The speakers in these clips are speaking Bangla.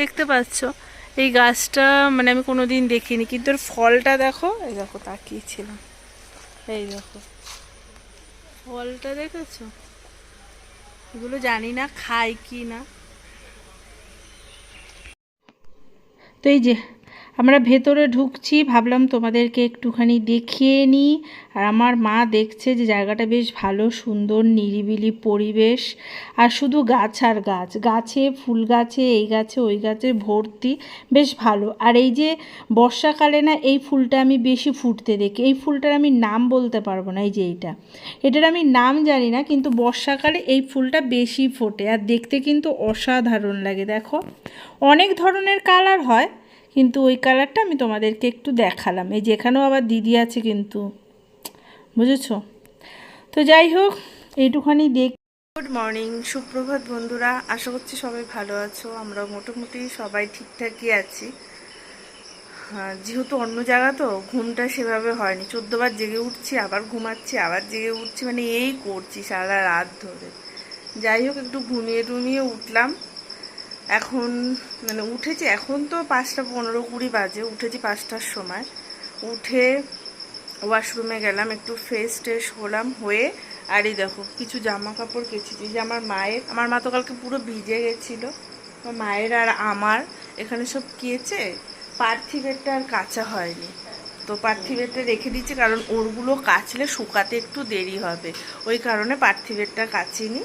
দেখতে পাচ্ছ, এই গাছটা মানে আমি কোনোদিন দেখিনি, কিন্তু ওর ফলটা দেখো, এই দেখো তাকিয়েছিলাম, এই দেখো। ফলটা দেখেছ? এগুলো জানি না, খাই কি না। তো এই যে আমরা ভেতরে ঢুকছি, ভাবলাম তোমাদেরকে একটুখানি দেখিয়ে নিই। আর আমার মা দেখছে যে জায়গাটা বেশ ভালো, সুন্দর, নিরিবিলি পরিবেশ। আর শুধু গাছ আর গাছ, গাছে ফুল গাছে, এই গাছে ওই গাছে ভর্তি, বেশ ভালো। আর এই যে বর্ষাকালে না, এই ফুলটা আমি বেশি ফুটতে দেখি। এই ফুলটার আমি নাম বলতে পারব না, এই যে এইটা। এটার আমি নাম জানি না, কিন্তু বর্ষাকালে এই ফুলটা বেশি ফোটে। আর দেখতে কিন্তু অসাধারণ লাগে, দেখো। অনেক ধরনের কালার হয় কিন্তু ওই কালারটা আমি তোমাদেরকে একটু দেখালাম। এই যেখানেও আবার দিদি আছে কিন্তু। বুঝেছ? তো যাই হোক, এইটুখানি দেখ গুড মর্নিং সুপ্রভাত বন্ধুরা। আশা করছি সবাই ভালো আছো। আমরা মোটামুটি সবাই ঠিকঠাকই আছি। যেহেতু অন্য জায়গা তো, ঘুমটা সেভাবে হয়নি। চোদ্দবার জেগে উঠছি, আবার ঘুমাচ্ছি, আবার জেগে উঠছি। মানে এই করছি সারা রাত ধরে। যাই হোক, একটু ঘুমিয়ে টুমিয়ে উঠলাম। এখন মানে উঠেছি, এখন তো পাঁচটা পনেরো কুড়ি বাজে, উঠেছি পাঁচটার সময়। উঠে ওয়াশরুমে গেলাম, একটু ফ্রেশ ট্রেশ হলাম, হয়ে, আর এই দেখো, কিছু জামা কাপড় কেচেছি, যে আমার মায়ের, আমার মা তো কালকে পুরো ভিজে গেছিল। মায়ের আর আমার, এখানে সব কেচে, পার্থিবেরটা আর কাঁচা হয়নি। তো পার্থিবেরটা রেখে দিচ্ছি কারণ ওরগুলো কাচলে শুকাতে একটু দেরি হবে। ওই কারণে পার্থিবেরটা কাচিনি।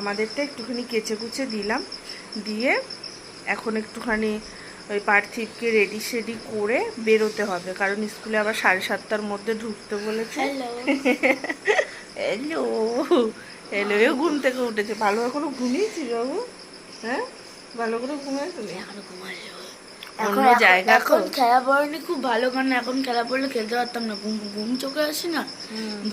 আমাদেরটা একটুখানি কেচে কুচে দিলাম। দিয়ে এখন একটুখানি ওই পার্থিবকে রেডি সেডি করে বেরোতে হবে। কারণ স্কুলে আবার সাড়ে সাতটার মধ্যে ঢুকতে বলেছে। হ্যালো হ্যালো এও ঘুম থেকে উঠেছে। ভালো করে ঘুমিয়েছি বাবু। হ্যাঁ? ভালো করে ঘুমিয়েছিলি অন্য জায়গা এখন খেলা খুব ভালো কারণ এখন খেলা পড়লে খেলতে পারতাম না। ঘুম ঘুম চোখে আসে না।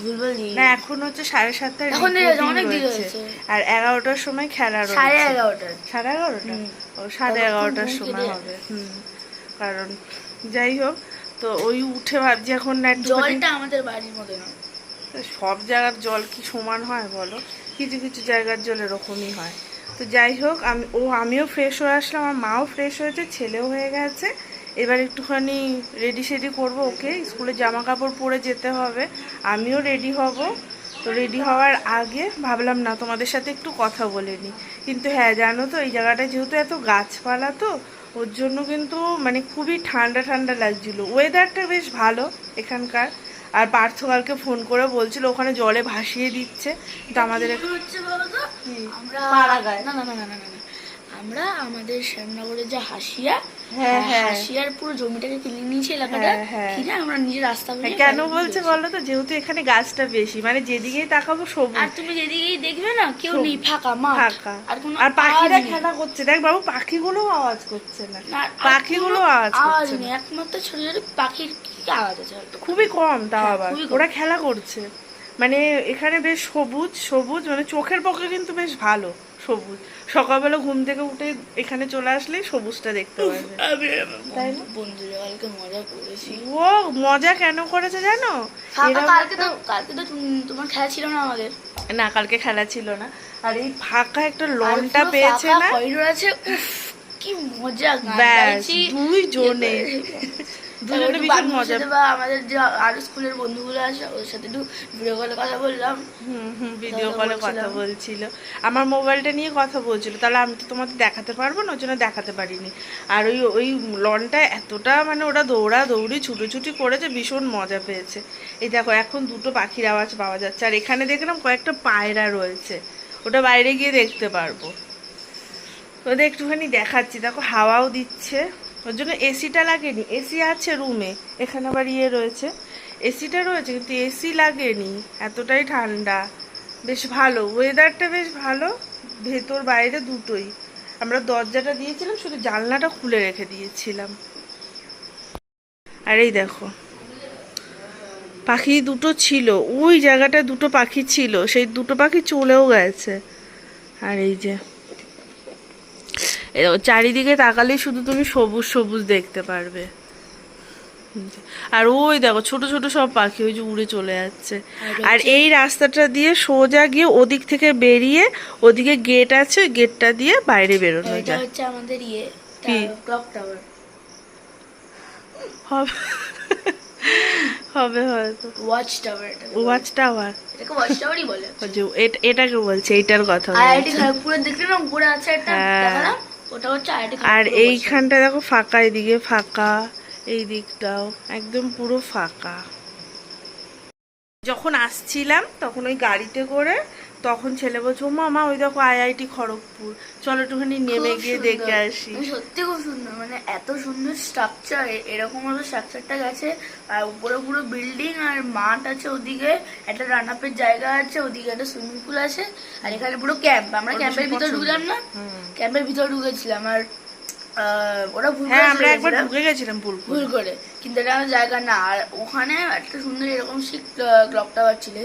ভুলভাল না এখন হচ্ছে সাড়ে সাতটার এখন অনেক দেরি হয়েছে। আর এগারোটার সময় খেলা রয়েছে। সাড়ে এগারোটা। সাড়ে এগারোটা? ও সাড়ে এগারোটার সময় হবে। হুম। কারণ যাই হোক তো ওই উঠে ভাবছি এখন না জলটা আমাদের বাড়ির মতো না। সব জায়গার জল কি সমান হয় বলো? কিছু কিছু জায়গার জল এরকমই হয়। তো যাই হোক, আমি, ও আমিও ফ্রেশ হয়ে আসলাম, আমার মাও ফ্রেশ হয়েছে, ছেলেও হয়ে গেছে। এবার একটুখানি রেডি সেডি করব ওকে। স্কুলে জামা কাপড় পরে যেতে হবে। আমিও রেডি হব। তো রেডি হওয়ার আগে ভাবলাম, না, তোমাদের সাথে একটু কথা বলে নিই কিন্তু হ্যাঁ জানো তো, এই জায়গাটা যেহেতু এত গাছপালা তো, ওর জন্য কিন্তু মানে খুবই ঠান্ডা ঠান্ডা লাগছিল। ওয়েদারটা বেশ ভালো এখানকার। আর পার্থ কালকে ফোন করে বলছিল ওখানে জলে ভাসিয়ে দিচ্ছে। কিন্তু আমাদের হচ্ছে বলতো আমরা না না না না, না। আমরা আমাদের শ্যামনগরের যে হাসিয়া হ্যাঁ, হ্যাঁ। হাসিয়ার পুরো জমিটাকে কিনে নিয়েছি এলাকাটা হ্যাঁ। কিনে আমরা নিজে রাস্তা কেন বলছে বলো তো? যেহেতু এখানে গাছটা বেশি মানে যেদিকেই তাকাবো আর তুমি যেদিকেই দেখবে না কেউ নেই ফাঁকা মাঠ। ফাঁকা। আর কোনো আর পাখিরা খেলা করছে। দেখ বাবু পাখিগুলো আওয়াজ করছে না। পাখিগুলো আওয়াজ করছে না। একমাত্র ছোট ছোট পাখির কি আওয়াজ আছে খুবই কম তাও আবার। ওরা খেলা করছে। মানে এখানে বেশ সবুজ সবুজ মানে চোখের পক্ষে কিন্তু বেশ ভালো সবুজ। সকালবেলা ঘুম থেকে উঠে এখানে চলে আসলেই সবুজটা দেখতে আমি তাই না? বন্ধুরা কালকে মজা করেছি। ও মজা কেন করেছে জানো? কালকে তো কালকে তো তোমার খেলা ছিল না আমাদের। না কালকে খেলা ছিল না। আর এই ফাঁকা একটা লনটা পেয়েছে না? করিডোর আছে উফ কি মজা গান গাইছি। দুই জনে তারপর দুজনে একটু ভীষণ বান্ধবীর মজা। সাথে বা আমাদের যে আরও স্কুলের বন্ধুগুলো আছে ওদের সাথে একটু ভিডিও কলে কথা বললাম। হুম হুম ভিডিও কলে কথা বলছিল। আমার মোবাইলটা নিয়ে কথা বলছিল। তাহলে আমি তো তোমাদের দেখাতে পারব না ওই জন্য দেখাতে পারিনি। আর ওই ওই লনটা এতটা মানে ওরা দৌড়া দৌড়ি ছুটোছুটি করেছে ভীষণ মজা পেয়েছে। এই দেখো এখন দুটো পাখির আওয়াজ পাওয়া যাচ্ছে। আর এখানে দেখলাম কয়েকটা পায়রা রয়েছে। ওটা বাইরে গিয়ে দেখতে পারব। ওদের একটুখানি দেখাচ্ছি। দেখো হাওয়াও দিচ্ছে। ওর জন্য এসিটা লাগেনি। এসি আছে রুমে, এখানে আবার ইয়ে রয়েছে। এসিটা রয়েছে, কিন্তু এসি লাগেনি। এতটাই ঠান্ডা। বেশ ভালো। ওয়েদারটা বেশ ভালো। ভেতর বাইরে দুটোই। আমরা দরজাটা দিয়েছিলাম, শুধু জানলাটা খুলে রেখে দিয়েছিলাম। আর এই দেখো। পাখি দুটো ছিল। ওই জায়গাটায় দুটো পাখি ছিল। সেই দুটো পাখি চলেও গেছে। আর এই যে চারিদিকে তাকালে শুধু তুমি সবুজ সবুজ দেখতে পারবে। আর ওই দেখো ছোট ছোট সব পাখি ওই যে উড়ে চলে যাচ্ছে। আর এই রাস্তাটা দিয়ে সোজা গিয়ে ওদিক থেকে বেরিয়ে ওদিকে গেট আছে ওই গেটটা দিয়ে বাইরে বেরোনো এটা হচ্ছে আমাদের ইয়ে? ক্লক টাওয়ার হবে। হবে হয়তো। ওয়াচ টাওয়ার ওয়াচ টাওয়ার এটাকে ওয়াচ টাওয়ারই বলে। এটাকে বলছে এইটার কথা আইআইটি খড়গপুরের উপরে আছে একটা হ্যাঁ। দেখালাম। আর এইখানটা দেখো ফাঁকা এদিকে ফাঁকা এই দিকটাও একদম পুরো ফাঁকা। যখন আসছিলাম তখন ওই গাড়িতে করে তখন ছেলে বলছে ও মামা ওই দেখো আইআইটি খড়গপুর। চলো একটুখানি নেমে গিয়ে দেখে আসি। সত্যি খুব সুন্দর। মানে এত সুন্দর স্ট্রাকচার এরকম ভাবে স্ট্রাকচারটা গেছে। আর উপরে পুরো বিল্ডিং আর মাঠ আছে ওদিকে। একটা রান আপের জায়গা আছে ওদিকে একটা সুইমিং পুল আছে। আর এখানে পুরো ক্যাম্প আমরা ক্যাম্পের ভিতরে ঢুকলাম না। ক্যাম্পের ভিতরে ঢুকেছিলাম। আর ওরা ভুল হ্যাঁ আমরা একবার ঢুকে গেছিলাম পুরপুর ভুল করে। কিন্তু এটা জায়গা না। আর ওখানে একটা সুন্দর এরকম শিখ ক্লক টাওয়ার ছিল।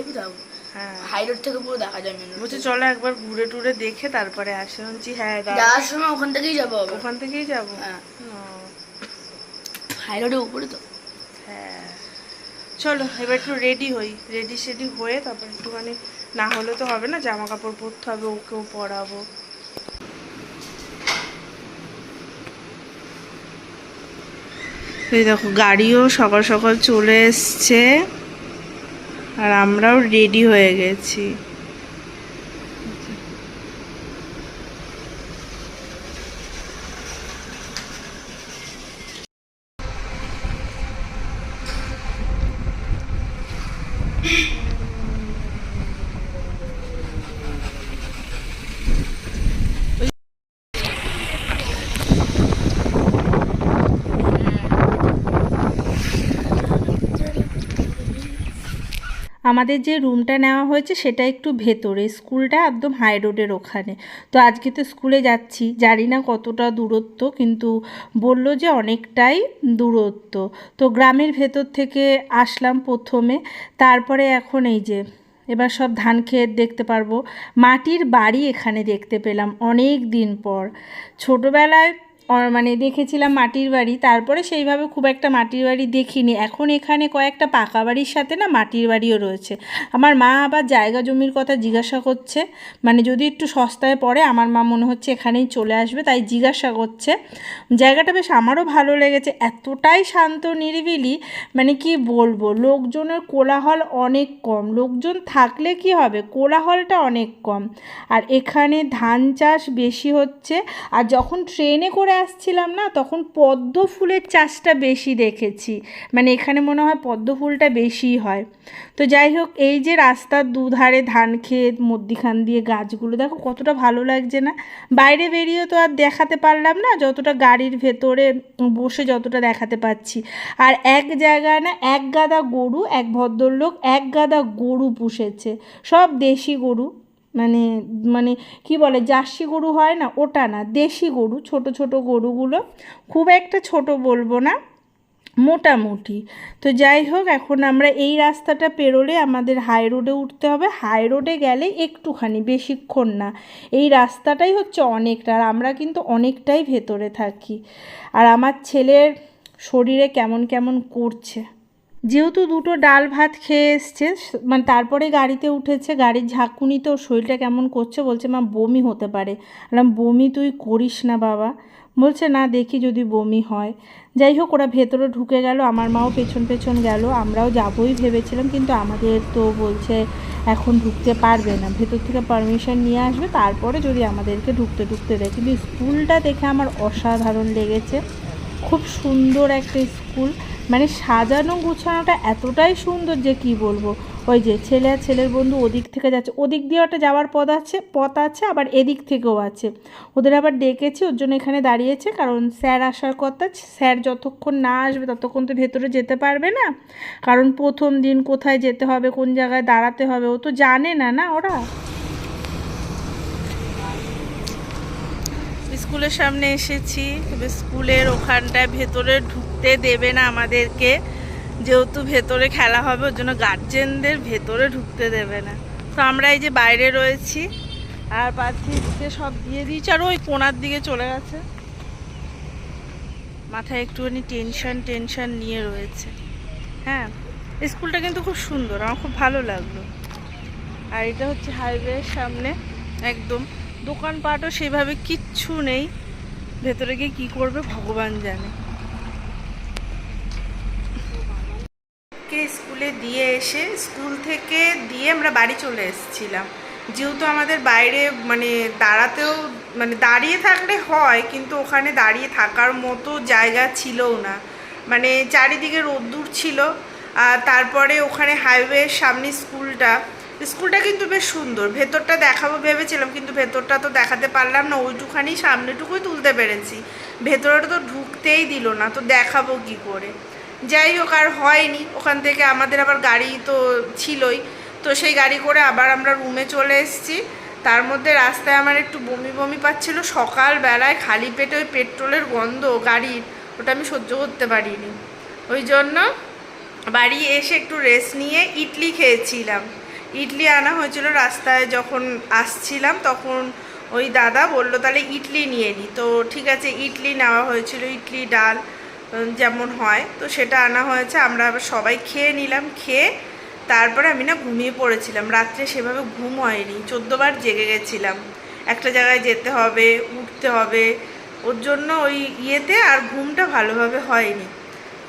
হাই রোড থেকে পুরো দেখা যায় মেন বলছে চলো একবার ঘুরে টুরে দেখে তারপরে আসে বলছি হ্যাঁ যাওয়ার সময় ওখান থেকেই যাব ওখান থেকেই যাব? হ্যাঁ। হাই রোডের উপরে তো। হ্যাঁ। চলো এবার একটু রেডি হই। রেডি সেডি হয়ে তারপর একটুখানি না হলে তো হবে না জামা কাপড় পরতে হবে ওকেও পরাবো। এই দেখো গাড়িও সকাল সকাল চলে এসছে। আর আমরাও রেডি হয়ে গেছি। আমাদের যে রুমটা নেওয়া হয়েছে সেটা একটু ভেতরে, স্কুলটা একদম হাই রোডের ওখানে। তো আজকে তো স্কুলে যাচ্ছি, জানি না কতটা দূরত্ব, কিন্তু বলল যে অনেকটাই দূরত্ব। তো গ্রামের ভেতর থেকে আসলাম প্রথমে, তারপরে এখন এই যে, এবার সব ধান ক্ষেত দেখতে পারব। মাটির বাড়ি এখানে দেখতে পেলাম অনেক দিন পর। ছোটোবেলায় মানে দেখেছিলাম মাটির বাড়ি, তারপরে সেইভাবে খুব একটা মাটির বাড়ি দেখিনি। এখন এখানে কয়েকটা পাকা বাড়ির সাথে না মাটির বাড়িও রয়েছে। আমার মা আবার জায়গা জমির কথা জিজ্ঞাসা করছে মানে যদি একটু সস্তায় পড়ে, আমার মা মনে হচ্ছে এখানেই চলে আসবে, তাই জিজ্ঞাসা করছে। জায়গাটা বেশ আমারও ভালো লেগেছে, এতটাই শান্ত, নিরিবিলি মানে কি বলব, লোকজনের কোলাহল অনেক কম। লোকজন থাকলে কি হবে? কোলাহলটা অনেক কম। আর এখানে ধান চাষ বেশি হচ্ছে, আর যখন ট্রেনে করে আসছিলাম না, তখন পদ্ম ফুলের চাষটা বেশি দেখেছি। মানে এখানে মনে হয় পদ্ম ফুলটা বেশি হয়। তো যাই হোক, এই যে রাস্তার দুধারে ধান ক্ষেত, মধ্যিখান দিয়ে গাছগুলো, দেখো কতটা ভালো লাগছে না। বাইরে বেরিয়ে তো আর দেখাতে পারলাম না, যতটা গাড়ির ভেতরে বসে যতটা দেখাতে পাচ্ছি। আর এক জায়গায় না এক গাদা গরু, এক ভদ্রলোক এক গাদা গরু পুষেছে। সব দেশি গরু। মানে মানে কি বলে, জার্সি গরু হয় না, ওটা না, দেশি গরু, ছোট ছোট গরুগুলো। খুব একটা ছোট বলব না, মোটামুটি। তো যাই হোক, এখন আমরা এই রাস্তাটা পেরোলে আমাদের হাই রোডে উঠতে হবে। হাই রোডে গেলে একটুখানি, বেশিক্ষণ না। এই রাস্তাটাই হচ্ছে অনেকটা, আর আমরা কিন্তু অনেকটাই ভেতরে থাকি। আর আমার ছেলের শরীরে কেমন কেমন করছে। যেহেতু দুটো ডাল ভাত খেয়ে এসছে মানে তারপরে গাড়িতে উঠেছে, গাড়ির ঝাঁকুনি তো শরীরটা কেমন করছে, বলছে, মা, বমি হতে পারে। বমি তুই করিস না, বাবা। বলছে, না, দেখি যদি বমি হয়। যাই হোক, ওরা ভেতরে ঢুকে গেল, আমার মাও পেছন পেছন গেল, আমরাও যাবোই ভেবেছিলাম, কিন্তু আমাদের তো বলছে, এখন ঢুকতে পারবে না। ভেতর থেকে পারমিশন নিয়ে আসবে, তারপরে যদি আমাদেরকে ঢুকতে ঢুকতে দেয়। কিন্তু স্কুলটা দেখে আমার অসাধারণ লেগেছে। খুব সুন্দর একটা স্কুল। মানে সাজানো গুছানোটা এতটাই সুন্দর যে কি বলব? ওই যে ছেলে আর ছেলের বন্ধু ওদিক থেকে যাচ্ছে। ওদিক দিয়ে একটা যাওয়ার পথ আছে পথ আছে, আবার এদিক থেকেও আছে। ওদের আবার ডেকেছি, ওর জন্য এখানে দাঁড়িয়েছে, কারণ স্যার আসার কথা, স্যার যতক্ষণ না আসবে ততক্ষণ তো ভেতরে যেতে পারবে না। কারণ প্রথম দিন কোথায় যেতে হবে, কোন জায়গায় দাঁড়াতে হবে, ও তো জানে না না ওরা? স্কুলের সামনে এসেছি স্কুলের ওখানটায় ভেতরে ঢুকতে দেবে না আমাদেরকে। যেহেতু ভেতরে খেলা হবে, ওর জন্য গার্জেনদের ভেতরে ঢুকতে দেবে না। তো আমরা এই যে বাইরে রয়েছি, আর পাচ্ছি সব দিয়ে দিয়েছি, আর ওই কোনার দিকে চলে গেছে। মাথায় একটুখানি টেনশন টেনশন নিয়ে রয়েছে। হ্যাঁ স্কুলটা কিন্তু খুব সুন্দর, আমার খুব ভালো লাগল। আর এটা হচ্ছে হাইওয়ের সামনে, একদম দোকানপাটও সেভাবে কিচ্ছু নেই। ভেতরে গিয়ে কি করবে ভগবান জানে। স্কুলে দিয়ে এসে, স্কুল থেকে দিয়ে আমরা বাড়ি চলে এসেছিলাম। যেহেতু আমাদের বাইরে মানে দাঁড়াতেও মানে দাঁড়িয়ে থাকলে হয়, কিন্তু ওখানে দাঁড়িয়ে থাকার মতো জায়গা ছিলও না। মানে চারিদিকে রোদ্দুর ছিল। আর তারপরে ওখানে হাইওয়ের সামনে স্কুলটা। স্কুলটা কিন্তু বেশ সুন্দর। ভেতরটা দেখাবো ভেবেছিলাম, কিন্তু ভেতরটা তো দেখাতে পারলাম না ওইটুখানি সামনেটুকুই তুলতে পেরেছি। ভেতরটা তো ঢুকতেই দিল না, তো দেখাবো কি করে। যাই হোক, আর হয়নি, ওখান থেকে আমাদের আবার গাড়ি তো ছিলই, তো সেই গাড়ি করে আবার আমরা রুমে চলে এসেছি। তার মধ্যে রাস্তায় আমার একটু বমি বমি পাচ্ছিল, সকালবেলায় খালি পেটে ওই পেট্রোলের গন্ধ গাড়ির, ওটা আমি সহ্য করতে পারিনি। ওই জন্য বাড়ি এসে একটু রেস্ট নিয়ে ইডলি খেয়েছিলাম। ইডলি আনা হয়েছিল রাস্তায় যখন আসছিলাম, তখন ওই দাদা বলল, তাহলে ইডলি নিয়ে নিই তো ঠিক আছে, ইডলি নেওয়া হয়েছিল, ইডলি, ডাল যেমন হয়। তো সেটা আনা হয়েছে, আমরা আবার সবাই খেয়ে নিলাম, খেয়ে তারপরে আমি না ঘুমিয়ে পড়েছিলাম। রাত্রে সেভাবে ঘুম হয়নি চোদ্দোবার জেগে গেছিলাম। একটা জায়গায় যেতে হবে, উঠতে হবে। ওর জন্য ওই ইয়েতে আর ঘুমটা ভালোভাবে হয়নি।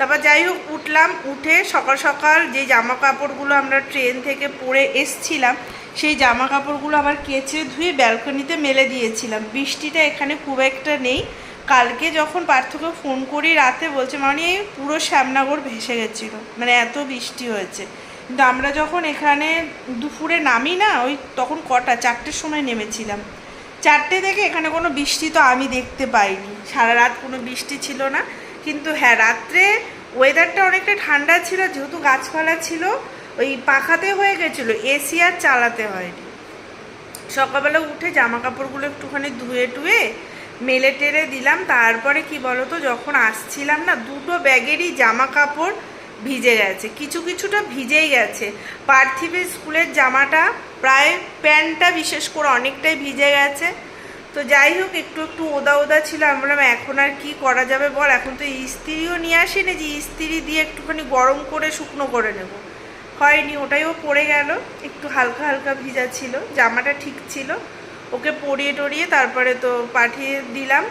তারপর যাই হোক, উঠলাম, উঠে সকাল সকাল যে জামা কাপড়গুলো আমরা ট্রেন থেকে পরে এসছিলাম, সেই জামা কাপড়গুলো আবার কেচে ধুয়ে ব্যালকনিতে মেলে দিয়েছিলাম। বৃষ্টিটা এখানে খুব একটা নেই। কালকে যখন পার্থকে ফোন করি রাতে বলছে মানে এই পুরো শ্যামনগর ভেসে গেছিল। মানে এত বৃষ্টি হয়েছে। কিন্তু আমরা যখন এখানে দুপুরে নামি না, ওই তখন কটা, চারটের সময় নেমেছিলাম। চারটে থেকে এখানে কোনো বৃষ্টি তো আমি দেখতে পাইনি। সারা রাত কোনো বৃষ্টি ছিল না। কিন্তু হ্যাঁ রাত্রে ওয়েদারটা অনেকটা ঠান্ডা ছিল, যেহেতু গাছপালা ছিল, ওই পাখাতে হয়ে গেছিল এসি আর চালাতে হয়নি। সকালবেলা উঠে জামা কাপড়গুলো একটুখানি ধুয়ে টুয়ে মেলে টেরে দিলাম, তারপরে কি বলতো, যখন আসছিলাম না, দুটো ব্যাগেরই জামা কাপড় ভিজে গেছে, কিছু কিছুটা ভিজেই গেছে। পার্থিবের স্কুলের জামাটা প্রায় প্যান্টটা বিশেষ করে অনেকটাই ভিজে গেছে তো যাই হোক, একটু একটু ওদা ওদা ছিল। আমি বললাম, এখন আর কি করা যাবে বল? এখন তো ইস্ত্রিও নিয়ে আসিনি যে ইস্ত্রি দিয়ে একটুখানি গরম করে শুকনো করে নেব। হয়নি ওটাইও পড়ে গেল। একটু হালকা হালকা ভিজা ছিল, জামাটা ঠিক ছিল। ওকে পরিয়ে টরিয়ে তারপরে তো পাঠিয়ে দিলাম।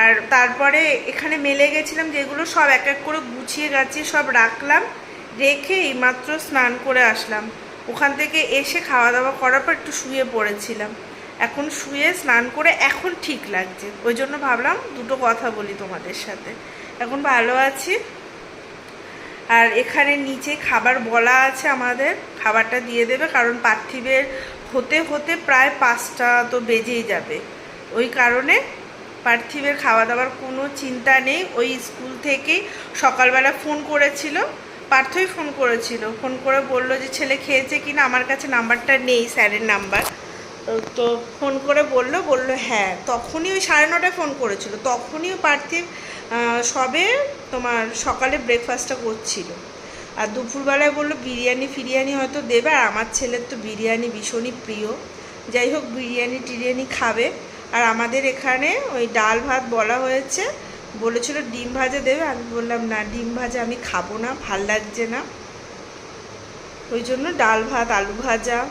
আর তারপরে এখানে মেলে গেছিলাম যেগুলো সব এক এক করে গুছিয়ে গাছিয়ে সব রাখলাম, রেখে এইমাত্র স্নান করে আসলাম। ওখান থেকে এসে খাওয়া দাওয়া করার পর একটু শুয়ে পড়েছিলাম। এখন শুয়ে স্নান করে এখন ঠিক লাগছে। ওই জন্য ভাবলাম দুটো কথা বলি তোমাদের সাথে। এখন ভালো আছি। আর এখানে নিচে খাবার বলা আছে আমাদের। খাবারটা দিয়ে দেবে, কারণ পার্থিবের হতে হতে প্রায় পাঁচটা তো বেজেই যাবে। ওই কারণে পার্থিবের খাওয়া দাওয়ার কোনো চিন্তা নেই। ওই স্কুল থেকেই সকালবেলা ফোন করেছিল। পার্থই ফোন করেছিল। ফোন করে বলল যে, ছেলে খেয়েছে কিনা? আমার কাছে নাম্বারটা নেই, স্যারের নাম্বার। তো ফোন করে বলল বলল হ্যাঁ। তখনই ওই সাড়ে নটায় ফোন করেছিল। তখনই পার্থিব সবে তোমার সকালে ব্রেকফাস্টটা করছিল। আর দুপুরবেলায় বলল, বিরিয়ানি ফিরিয়ানি হয়তো দেবে। আর আমার ছেলের তো বিরিয়ানি ভীষণই প্রিয়। যাই হোক, বিরিয়ানি টিরিয়ানি খাবে। আর আমাদের এখানে ওই ডাল ভাত বলা হয়েছে। বলেছিল ডিম ভাজা দেবে। আমি বললাম, না, ডিম ভাজা আমি খাব না, ভালো লাগছে না। ওই জন্য ডাল ভাত, আলু ভাজা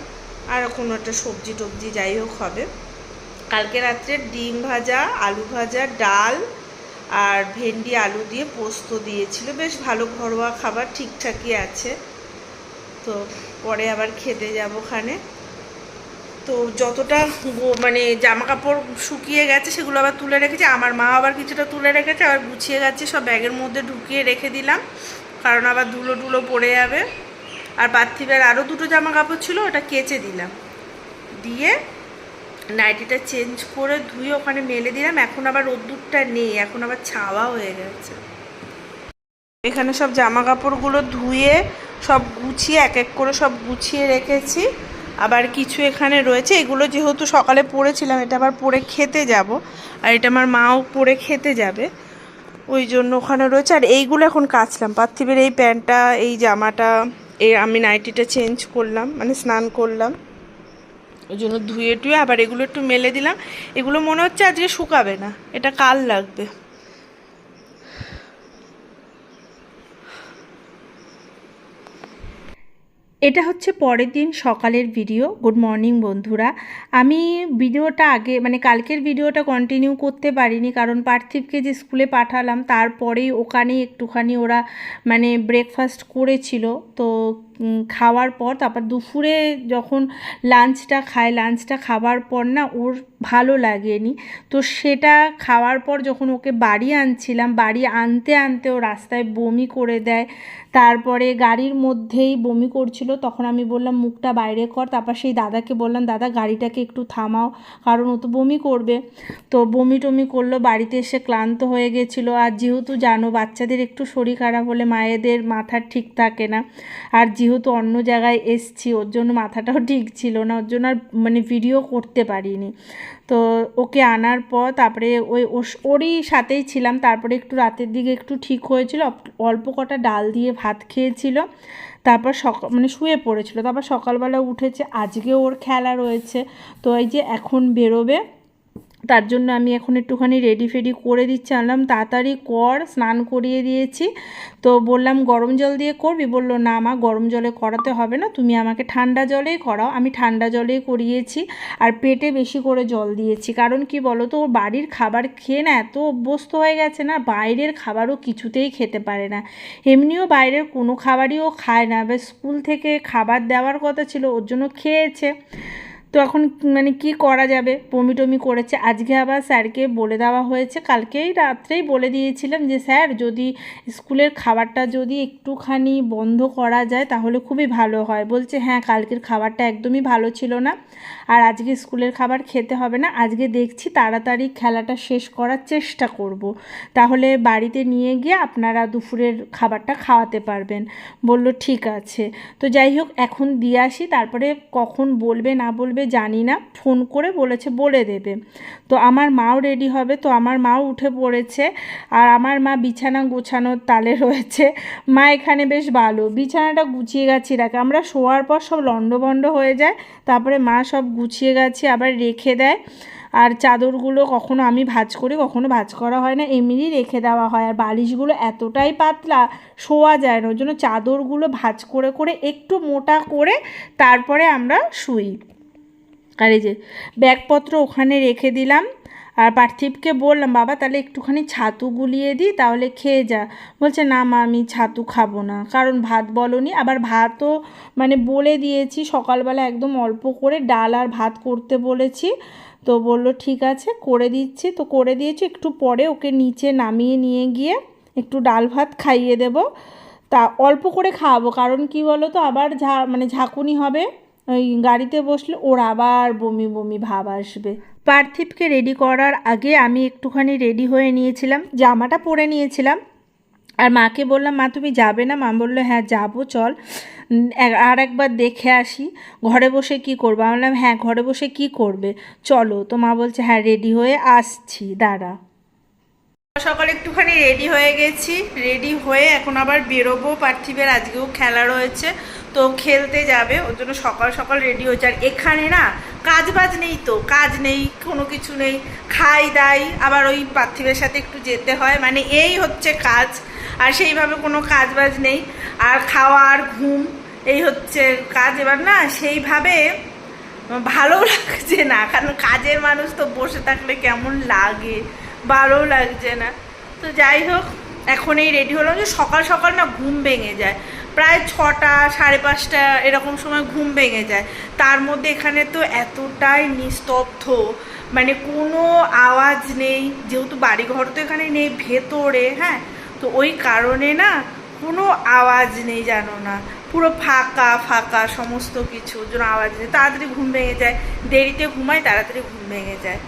আর কোনো একটা সবজি টবজি যাই হোক হবে। কালকে রাত্রে ডিম ভাজা, আলু ভাজা, ডাল আর ভেন্ডি, আলু দিয়ে পোস্ত দিয়েছিল। বেশ ভালো ঘরোয়া খাবার, ঠিকঠাকই আছে। তো পরে আবার খেতে যাব ওখানে। তো যতটা মানে জামা কাপড় শুকিয়ে গেছে সেগুলো আবার তুলে রেখেছে। আমার মা আবার কিছুটা তুলে রেখেছে, আবার গুছিয়ে গেছে। সব ব্যাগের মধ্যে ঢুকিয়ে রেখে দিলাম। কারণ আবার ধুলো টুলো পড়ে যাবে। আর পার্থিবের আরও দুটো জামা কাপড় ছিল, ওটা কেচে দিলাম। দিয়ে নাইটিটা চেঞ্জ করে ধুয়ে ওখানে মেলে দিলাম। এখন আবার রোদ্দুরটা নেই, এখন আবার ছাওয়া হয়ে গেছে। এখানে সব জামা কাপড়গুলো ধুয়ে সব গুছিয়ে এক এক করে সব গুছিয়ে রেখেছি। আবার কিছু এখানে রয়েছে, এগুলো যেহেতু সকালে পরেছিলাম এটা আবার পরে খেতে যাব। আর এটা আমার মাও পরে খেতে যাবে। ওই জন্য ওখানে রয়েছে। আর এইগুলো এখন কাচলাম। পার্থিবের এই প্যান্টটা, এই জামাটা এই আমি নাইটিটা চেঞ্জ করলাম মানে স্নান করলাম। ওই জন্য ধুয়ে টুয়ে আবার এগুলো একটু মেলে দিলাম। এগুলো মনে হচ্ছে আজকে শুকাবে না, এটা কাল লাগবে। এটা হচ্ছে পরের দিন সকালের ভিডিও গুড মর্নিং বন্ধুরা। আমি ভিডিওটা আগে মানে কালকের ভিডিওটা কন্টিনিউ করতে পারিনি, কারণ পার্থিবকে যে স্কুলে পাঠালাম, তারপরেই ওখানেই একটুখানি ওরা মানে ব্রেকফাস্ট করেছিল। তো খাওয়ার পর, তারপর দুপুরে যখন লাঞ্চটা খায় লাঞ্চটা খাবার পর না ওর ভালো লাগেনি। তো সেটা খাওয়ার পর যখন ওকে বাড়ি আনছিলাম, বাড়ি আনতে আনতে ও রাস্তায় বমি করে দেয়। তারপরে গাড়ির মধ্যেই বমি করছিল, তখন আমি বললাম, মুখটা বাইরে কর। তারপর সেই দাদাকে বললাম, দাদা, গাড়িটাকে একটু থামাও, কারণ ও তো বমি করবে। তো বমি টমি করল, বাড়িতে এসে ক্লান্ত হয়ে গেছিল। আর যেহেতু জানো, বাচ্চাদের একটু শরীর খারাপ হলে মায়েদের মাথা ঠিক থাকে না। আর যেহেতু অন্য জায়গায় এসছি, ওর জন্য মাথাটাও ঠিক ছিল না, ওর জন্য আর মানে ভিডিও করতে পারিনি। তো ওকে আনার পর তারপরে ওই ওরই সাথেই ছিলাম, তারপরে একটু রাতের দিকে একটু ঠিক হয়েছিল অল্প কটা ডাল দিয়ে ভাত খেয়েছিল, তারপর সকাল মানে শুয়ে পড়েছিল, তারপর সকালবেলা উঠেছে, আজকে ওর খেলা রয়েছে, তো এই যে এখন বেরোবে তার জন্য আমি এখন একটুখানি রেডি ফেডি করে দিচ্ছি, আনলাম। তাড়াতাড়ি কর, স্নান করিয়ে দিয়েছি। তো বললাম, গরম জল দিয়ে করবি? বলল, না মা, গরম জলে করাতে হবে না। তুমি আমাকে ঠান্ডা জলেই করাও। আমি ঠান্ডা জলেই করিয়েছি আর পেটে বেশি করে জল দিয়েছি। কারণ কি বলো তো, ওর বাড়ির খাবার খেয়ে না এত অভ্যস্ত হয়ে গেছে না, বাইরের খাবারও কিছুতেই খেতে পারে না। এমনিও বাইরের কোনো খাবারই ও খায় না। এবার স্কুল থেকে খাবার দেওয়ার কথা ছিল, ওর জন্য খেয়েছে। তো এখন মানে কি করা যাবে? বমি টমি করেছে। আজকে আবার স্যারকে বলে দেওয়া হয়েছে। কালকেই রাত্রেই বলে দিয়েছিলাম যে, স্যার, যদি স্কুলের খাবারটা যদি একটুখানি বন্ধ করা যায়, তাহলে খুবই ভালো হয়। বলছে হ্যাঁ কালকের খাবারটা একদমই ভালো ছিল না। আর আজকে স্কুলের খাবার খেতে হবে না। আজকে দেখছি তাড়াতাড়ি খেলাটা শেষ করার চেষ্টা করব। তাহলে বাড়িতে নিয়ে গিয়ে আপনারা দুপুরের খাবারটা খাওয়াতে পারবেন। বলল, ঠিক আছে। তো যাই হোক, এখন দিয়ে আসি। তারপরে কখন বলবে, না বলবে জানি না, ফোন করে বলেছে, বলে দেবে। তো আমার মাও রেডি হবে, তো আমার মাও উঠে পড়েছে, আর আমার মা বিছানা গোছানোর তালে রয়েছে। মা এখানে বেশ ভালো, বিছানাটা গুছিয়ে গেছি রাখে আমরা শোয়ার পর সব লণ্ডভণ্ড হয়ে যায়, তারপরে মা সব গুছিয়ে গেছে, আবার রেখে দেয়। আর চাদরগুলো কখনো আমি ভাঁজ করি, কখনো ভাঁজ করা হয় না এমনি রেখে দেওয়া হয়। আর বালিশগুলো এতটাই পাতলা, শোয়া যায় না, ওই জন্য চাদরগুলো ভাজ করে করে, একটু মোটা করে, তারপরে আমরা শুই। যে ব্যাগপত্র ওখানে রেখে দিলাম। আর পার্থিবকে বললাম, বাবা, তাহলে একটুখানি ছাতু গুলিয়ে দিই, তাহলে খেয়ে যা। বলছে, না মা, আমি ছাতু খাব না। কারণ ভাত বলনি, আবার ভাতও মানে বলে দিয়েছি, সকালবেলা একদম অল্প করে ডাল আর ভাত করতে বলেছি। তো বলল, ঠিক আছে, করে দিচ্ছি। তো করে দিয়েছি, একটু পরে ওকে নিচে নামিয়ে নিয়ে গিয়ে একটু ডাল ভাত খাইয়ে দেব। তা অল্প করে খাওয়াবো, কারণ কি বলো তো আবার ঝা মানে ঝাঁকুনি হবে। ওই গাড়িতে বসলে ওর আবার বমি বমি ভাব আসবে। পার্থিবকে রেডি করার আগে আমি একটুখানি রেডি হয়ে নিয়েছিলাম, জামাটা পরে নিয়েছিলাম। আর মাকে বললাম, মা, তুমি যাবে না? মা বলল হ্যাঁ যাব, চল। আর একবার দেখে আসি, ঘরে বসে কি করব? আমি বললাম হ্যাঁ ঘরে বসে কি করবে? চলো। তো মা বলছে হ্যাঁ রেডি হয়ে আসছি, দাঁড়া। সকালে একটুখানি রেডি হয়ে গেছি রেডি হয়ে এখন আবার বেরোবো। পার্থিবের আজকেও খেলা রয়েছে। তো খেলতে যাবে, ওর জন্য সকাল সকাল রেডি হয়েছে। আর এখানে না, কাজ বাজ নেই তো, কাজ নেই, কোনো কিছু নেই, খাই দাই, আবার ওই পার্থিবের সাথে একটু যেতে হয় মানে এই হচ্ছে কাজ। আর সেইভাবে কোনো কাজ বাজ নেই, আর খাওয়া আর ঘুম, এই হচ্ছে কাজ। এবার না, সেইভাবে ভালো লাগছে না, কারণ কাজের মানুষ তো বসে থাকলে কেমন লাগে, ভালো লাগছে না। তো যাই হোক, এখন এই রেডি হলাম যে সকাল সকাল না ঘুম ভেঙে যায়। প্রায় ছটা, সাড়ে পাঁচটা এরকম সময় ঘুম ভেঙে যায়। তার মধ্যে এখানে তো এতটাই নিস্তব্ধ মানে কোনো আওয়াজ নেই, যেহেতু বাড়িঘর তো এখানে নেই, ভেতরে হ্যাঁ? তো ওই কারণে না কোনো আওয়াজ নেই জানো না। পুরো ফাঁকা ফাঁকা সমস্ত কিছু জন্য আওয়াজ নেই। তাড়াতাড়ি ঘুম ভেঙে যায়, দেরিতে ঘুমায়, তাড়াতাড়ি ঘুম ভেঙে যায়।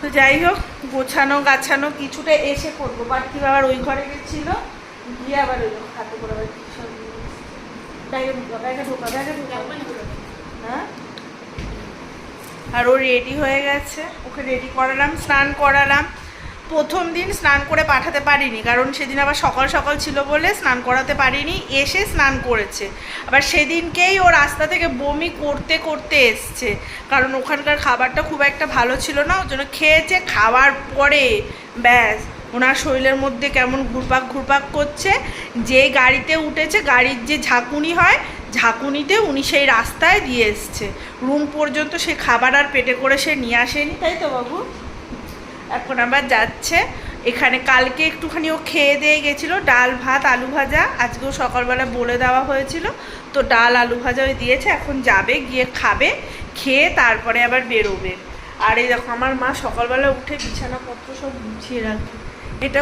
তো যাই হোক, গোছানো, গাছানো কিছুটা এসে করব পার্থিব আবার ওই ঘরে গেছিল, গিয়ে আবার ওই হাতে করে। হ্যাঁ? আর ও রেডি হয়ে গেছে। ওকে রেডি করালাম, স্নান করালাম। প্রথম দিন স্নান করে পাঠাতে পারিনি, কারণ সেদিন আবার সকাল সকাল ছিল বলে স্নান করাতে পারিনি, এসে স্নান করেছে। আবার সেদিনকেই ও রাস্তা থেকে বমি করতে করতে এসছে, কারণ ওখানকার খাবারটা খুব একটা ভালো ছিল না, ওর জন্য খেয়েছে, খাওয়ার পরে, ব্যাস। ওনার শরীরের মধ্যে কেমন ঘুরপাক ঘুরপাক করছে, যে গাড়িতে উঠেছে, গাড়ির যে ঝাঁকুনি হয়, ঝাঁকুনিতে উনি সেই রাস্তায় দিয়ে এসছে। রুম পর্যন্ত সে খাবার আর পেটে করে সে নিয়ে আসেনি, তাই তো বাবু? এখন আবার যাচ্ছে। এখানে কালকে একটুখানি ও খেয়ে দিয়ে গেছিল, ডাল, ভাত, আলু ভাজা। আজকেও সকালবেলা বলে দেওয়া হয়েছিল। তো ডাল, আলু ভাজা ওই দিয়েছে, এখন যাবে, গিয়ে খাবে, খেয়ে তারপরে আবার বেরোবে। আর এই দেখো, আমার মা সকালবেলা উঠে বিছানাপত্র সব গুছিয়ে রাখে। এটা